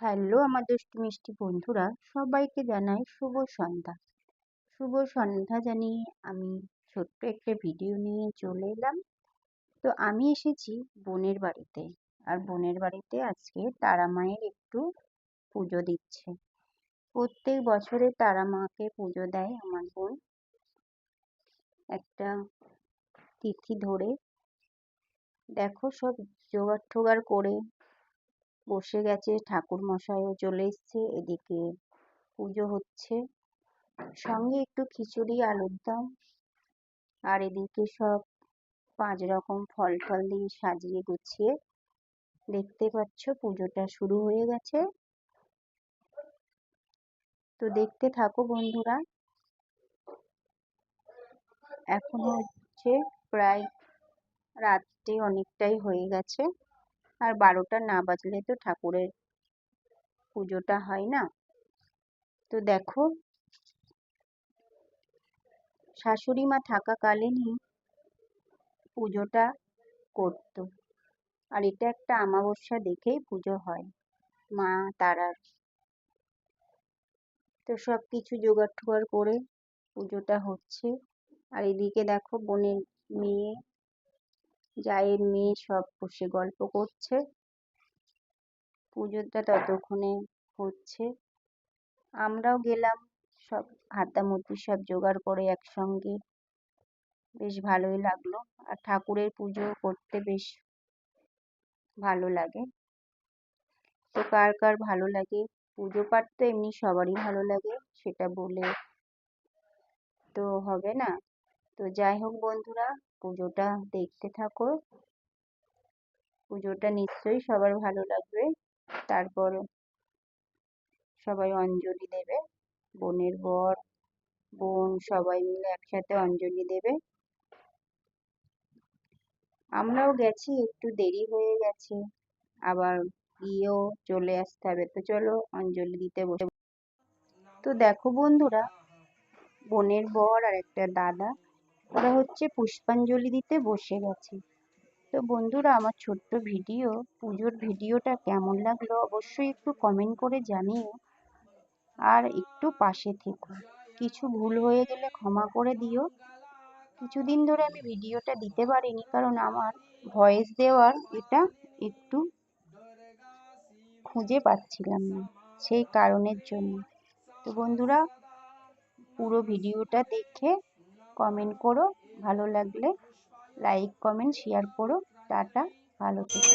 Hello, আমার দুষ্টু মিষ্টি বন্ধুরা, সবাইকে জানাই শুভ সন্ধ্যা। শুভ সন্ধ্যা জানিয়ে আমি ছোট্ট একটা ভিডিও নিয়ে চলে এলাম। তো আমি এসেছি বোনের বাড়িতে, আর বোনের বাড়িতে আজকে তারা মায়ের একটু পুজো দিচ্ছে। প্রত্যেক বছরে তারা মাকে পুজো দেয় আমার বোন। একটা তিথি ধরে দেখো সব জোগাড় টোগাড় করে বসে গেছে ঠাকুর মশাইও চলে এসছে, এদিকে পুজো হচ্ছে। সঙ্গে একটু খিচুড়ি, আলুর দম, আর এদিকে সব পাঁচ রকম ফল টল দিয়ে সাজিয়ে গুছিয়ে দেখতে পাচ্ছ, পুজোটা শুরু হয়ে গেছে। তো দেখতে থাকো বন্ধুরা। এখন হচ্ছে প্রায় রাত্রে অনেকটাই হয়ে গেছে। আর বারোটা না বাজলে তো ঠাকুরের পুজোটা হয় না। তো দেখো, শাশুড়ি মা থাকাকালীনই পুজোটা করত। আর এটা একটা আমাবস্যা দেখেই পুজো হয়, মা তারার তো সব কিছু জোগাড় টোগাড় করে পুজোটা হচ্ছে। আর এদিকে দেখো বোনের মেয়ে জায়ের মেয়ে সব বসে গল্প করছে। পুজোটা ততক্ষণে হচ্ছে। আমরাও গেলাম, সব হাতামুতি সব জোগাড় করে একসঙ্গে। বেশ ভালোই লাগল। আর ঠাকুরের পুজো করতে বেশ ভালো লাগে। তো কার কার ভালো লাগে? পুজো পাঠ তো এমনি সবারই ভালো লাগে, সেটা বলে তো হবে না। তো যাই হোক বন্ধুরা, পুজোটা দেখতে থাকো। পুজোটা নিশ্চয়ই সবার ভালো লাগবে। তারপর সবাই অঞ্জলি দেবে, বোনের বর, বোন সবাই মিলে একসাথে অঞ্জলি দেবে। আমরাও গেছি, একটু দেরি হয়ে গেছে, আবার গিয়েও চলে আসতে হবে। তো চলো অঞ্জলি দিতে বসে। তো দেখো বন্ধুরা, বোনের বর আর একটা দাদা। ওরা হচ্ছে পুষ্পাঞ্জলি দিতে বসে গেছে। তো বন্ধুরা, আমার ছোট্ট ভিডিও, পুজোর ভিডিওটা কেমন লাগল অবশ্যই একটু কমেন্ট করে জানিও। আর একটু পাশে থেকো। কিছু ভুল হয়ে গেলে ক্ষমা করে দিও। কিছুদিন ধরে আমি ভিডিওটা দিতে পারিনি কারণ আমার ভয়েস দেওয়ার এটা একটু খুঁজে পাচ্ছিলাম না সেই কারণের জন্য। তো বন্ধুরা, পুরো ভিডিওটা দেখে কমেন্ট করো ভালো লাগলে লাইক কমেন্ট শেয়ার করো। টাটা ভালো থেকো।